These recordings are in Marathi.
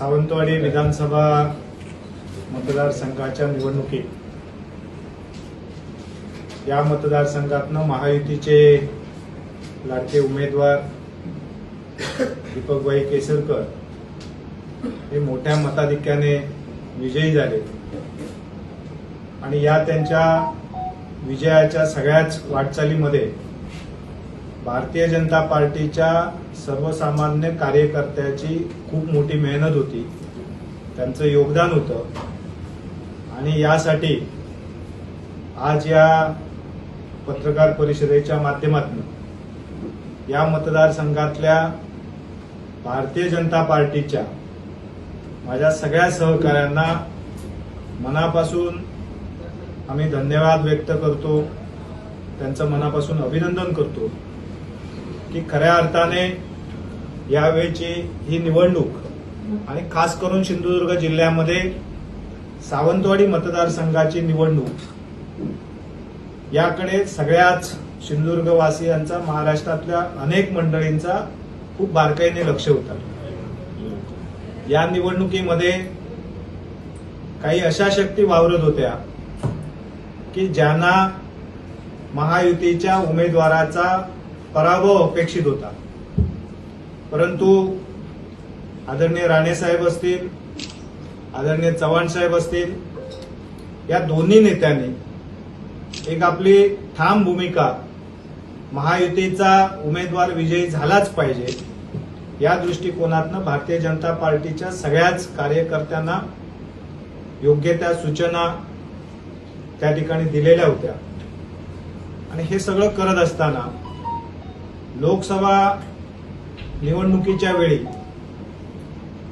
सावंतवाडी विधानसभा मतदारसंघाच्या निवडणुकीत या मतदारसंघातनं महायुतीचे लाडके उमेदवार दीपकभाई केसरकर हे मोठ्या मताधिक्याने विजयी झाले. आणि या त्यांच्या विजयाच्या सगळ्याच वाटचालीमध्ये भारतीय जनता पार्टीच्या सर्वसामान्य कार्यकर्त्याची खूप मोठी मेहनत होती. त्यांचं योगदान होतं. आणि यासाठी आज या पत्रकार परिषदेच्या माध्यमातून या मतदारसंघातल्या भारतीय जनता पार्टीच्या माझ्या सगळ्या सहकाऱ्यांना मनापासून आम्ही धन्यवाद व्यक्त करतो. त्यांचं मनापासून अभिनंदन करतो. की खऱ्या अर्थाने यावेळची ही निवडणूक आणि खास करून सिंधुदुर्ग जिल्ह्यामध्ये सावंतवाडी मतदारसंघाची निवडणूक याकडे सगळ्याच सिंधुदुर्गवासियांचा महाराष्ट्रातल्या अनेक मंडळींचा खूप बारकाईने लक्ष होता. या निवडणुकीमध्ये काही अशा शक्ती वावरत होत्या की ज्यांना महायुतीच्या उमेदवाराचा पराभव अपेक्षित होता. परंतु आदरणीय राणेसाहेब असतील आदरणीय चव्हाण साहेब असतील या दोन्ही नेत्यांनी एक आपली ठाम भूमिका महायुतीचा उमेदवार विजयी झालाच पाहिजे या दृष्टिकोनातनं भारतीय जनता पार्टीच्या सगळ्याच कार्यकर्त्यांना योग्य त्या सूचना त्या ठिकाणी दिलेल्या होत्या. आणि हे सगळं करत असताना लोकसभा निवडणुकीच्या वेळी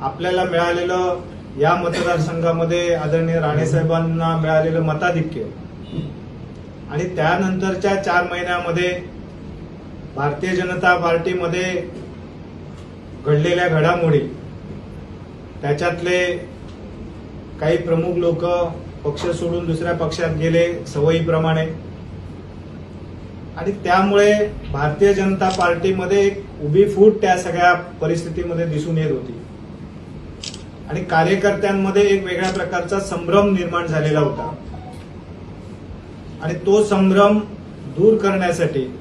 आपल्याला मिळालेलं या मतदारसंघामध्ये आदरणीय राणेसाहेबांना मिळालेलं मताधिक्य आणि त्यानंतरच्या चार महिन्यामध्ये भारतीय जनता पार्टीमध्ये घडलेल्या घडामोडी त्याच्यातले काही प्रमुख लोक पक्ष सोडून दुसऱ्या पक्षात गेले सवयीप्रमाणे आणि त्यामुळे भारतीय जनता पार्टीमध्ये एक उभी फूट त्या सगळ्या परिस्थितीमध्ये दिसून येत होती. आणि कार्यकर्त्यांमध्ये एक वेगळ्या प्रकारचा संभ्रम निर्माण झालेला होता. आणि तो संभ्रम दूर करण्यासाठी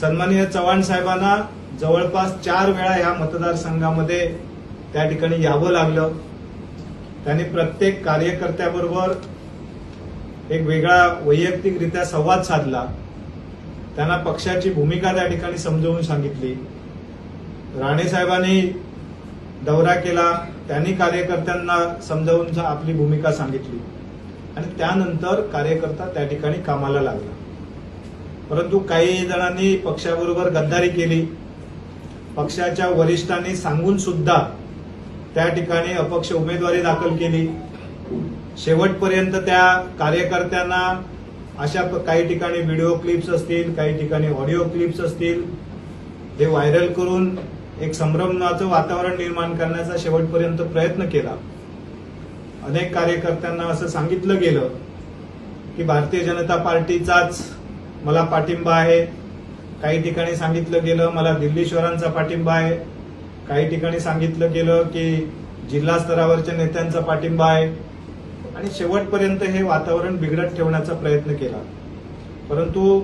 सन्माननीय चव्हाण साहेबांना जवळपास चार वेळा ह्या मतदारसंघामध्ये त्या ठिकाणी यावं लागलं. त्यांनी प्रत्येक कार्यकर्त्याबरोबर एक वेगळा वैयक्तिकरित्या संवाद साधला. त्यांना पक्षाची भूमिका त्या ठिकाणी समजावून सांगितली. राणे साहेबांनी दौरा केला त्यांनी कार्यकर्त्यांना समजावून आपली भूमिका सांगितली. आणि त्यानंतर कार्यकर्ता त्या ठिकाणी कामाला लागला. परंतु काही जणांनी पक्षाबरोबर गद्दारी केली. पक्षाच्या वरिष्ठांनी सांगून सुद्धा त्या ठिकाणी अपक्ष उमेदवारी दाखल केली. शेवटपर्यंत त्या कार्यकर्त्यांना अशा प- काही ठिकाणी व्हिडिओ क्लिप्स असतील काही ठिकाणी ऑडिओ क्लिप्स असतील हे व्हायरल करून एक संभ्रमाचं वातावरण निर्माण करण्याचा शेवटपर्यंत प्रयत्न केला. अनेक कार्यकर्त्यांना असं सांगितलं गेलं की भारतीय जनता पार्टीचाच मला पाठिंबा आहे. काही ठिकाणी सांगितलं गेलं मला दिल्लीश्वरांचा पाठिंबा आहे. काही ठिकाणी सांगितलं गेलं की जिल्हा स्तरावरच्या नेत्यांचा पाठिंबा आहे. आणि शेवटपर्यंत हे वातावरण बिघडत ठेवण्याचा प्रयत्न केला. परंतु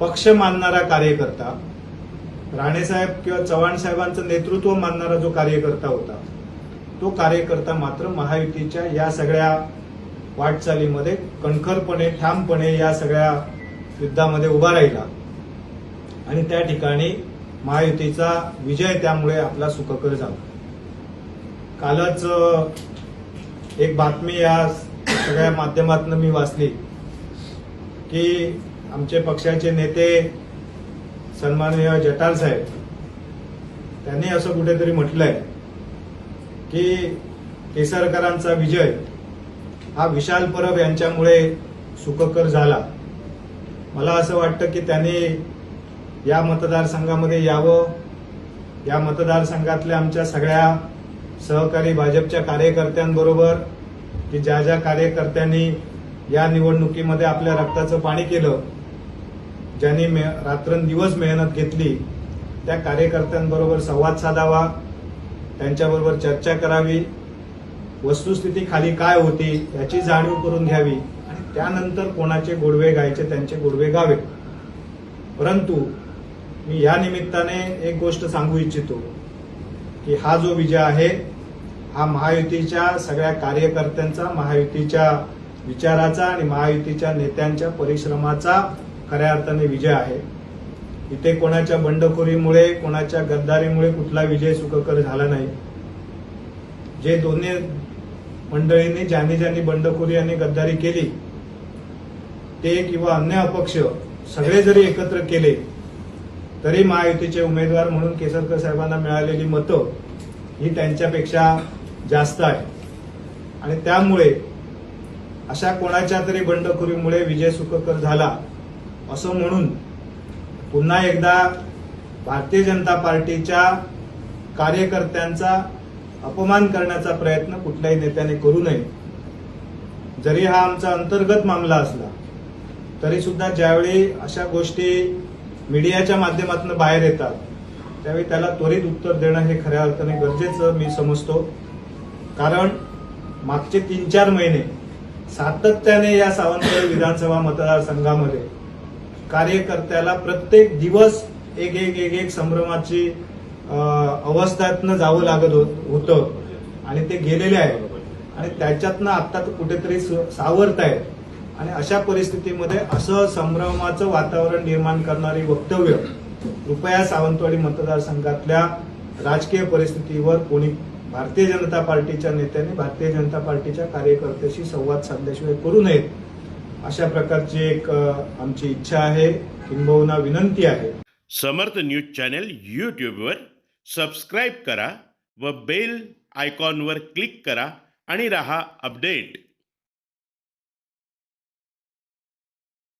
पक्ष मानणारा कार्यकर्ता राणेसाहेब किंवा चव्हाण साहेबांचं नेतृत्व मानणारा जो कार्यकर्ता होता तो कार्यकर्ता मात्र महायुतीच्या या सगळ्या वाटचालीमध्ये कणखरपणे ठामपणे या सगळ्या युद्धामध्ये उभा राहिला. आणि त्या ठिकाणी महायुतीचा विजय त्यामुळे आपला सुखकर झाला. कालच एक बातमी या सगळ्या माध्यमातून मी वाचली की आमचे पक्षाचे नेते सन्माननीय जटार साहेब त्यांनी असं कुठेतरी म्हटलंय की केसरकरांचा विजय हा विशाल परब यांच्यामुळे सुखकर झाला. मला असं वाटतं की त्यांनी या मतदारसंघामध्ये यावं या मतदारसंघातल्या आमच्या सगळ्या सहकारी भाजपच्या कार्यकर्त्यांबरोबर की ज्या ज्या कार्यकर्त्यांनी या निवडणुकीमध्ये आपल्या रक्ताचं पाणी केलं ज्यांनी मे- रात्रंदिवस मेहनत घेतली त्या कार्यकर्त्यांबरोबर संवाद साधावा त्यांच्याबरोबर चर्चा करावी वस्तुस्थिती खाली काय होती याची जाणीव करून घ्यावी आणि त्यानंतर कोणाचे गोडवे गायचे त्यांचे गोडवे गावे. परंतु मी या निमित्ताने एक गोष्ट सांगू इच्छितो की हा जो विजय आहे हा महायुतीच्या सगळ्या कार्यकर्त्यांचा महायुतीच्या विचाराचा आणि महायुतीच्या नेत्यांच्या परिश्रमाचा खऱ्या अर्थाने विजय आहे. इथे कोणाच्या बंडखोरीमुळे कोणाच्या गद्दारीमुळे कुठला विजय सुखकर झाला नाही. जे दोन्ही मंडळींनी ज्यांनी ज्यांनी बंडखोरी आणि गद्दारी केली ते किंवा अन्य अपक्ष सगळे जरी एकत्र केले तरी महायुतीचे उमेदवार म्हणून केसरकर साहेबांना मिळालेली मतं ही त्यांच्यापेक्षा जास्त आहे. आणि त्यामुळे अशा कोणाच्या तरी बंडखोरीमुळे विजय सुखकर झाला असं म्हणून पुन्हा एकदा भारतीय जनता पार्टीच्या कार्यकर्त्यांचा अपमान करण्याचा प्रयत्न कुठल्याही नेत्याने करू नये. जरी हा आमचा अंतर्गत मामला असला तरी सुद्धा ज्यावेळी अशा गोष्टी मीडियाच्या माध्यमातून बाहेर येतात त्यावेळी त्याला त्वरित उत्तर देणं हे खऱ्या अर्थाने गरजेचं मी समजतो. कारण मागचे तीन चार महिने सातत्याने या सावंतवाडी विधानसभा मतदारसंघामध्ये कार्यकर्त्याला प्रत्येक दिवस एक एक एक एक संभ्रमाची अवस्थातनं अवस्थेतनं जावं लागत होतं आणि ते गेलेले आहे आणि त्याच्यातनं आता तर कुठेतरी सावरत आहे आणि अशा परिस्थितीमध्ये असं संभ्रमाचं वातावरण निर्माण करणारी वक्तव्य कृपया सावंतवाडी मतदारसंघातल्या राजकीय परिस्थितीवर कोणी भारतीय जनता पार्टीच्या नेत्यांनी भारतीय जनता पार्टीच्या कार्यकर्त्याशी संवाद साधल्याशिवाय करू नयेत. अशा प्रकारची एक आमची इच्छा आहे किंबहुना विनंती आहे. समर्थ न्यूज चॅनल यूट्यूबवर सबस्क्राईब करा व बेल आयकॉनवर क्लिक करा आणि रहा अपडेट.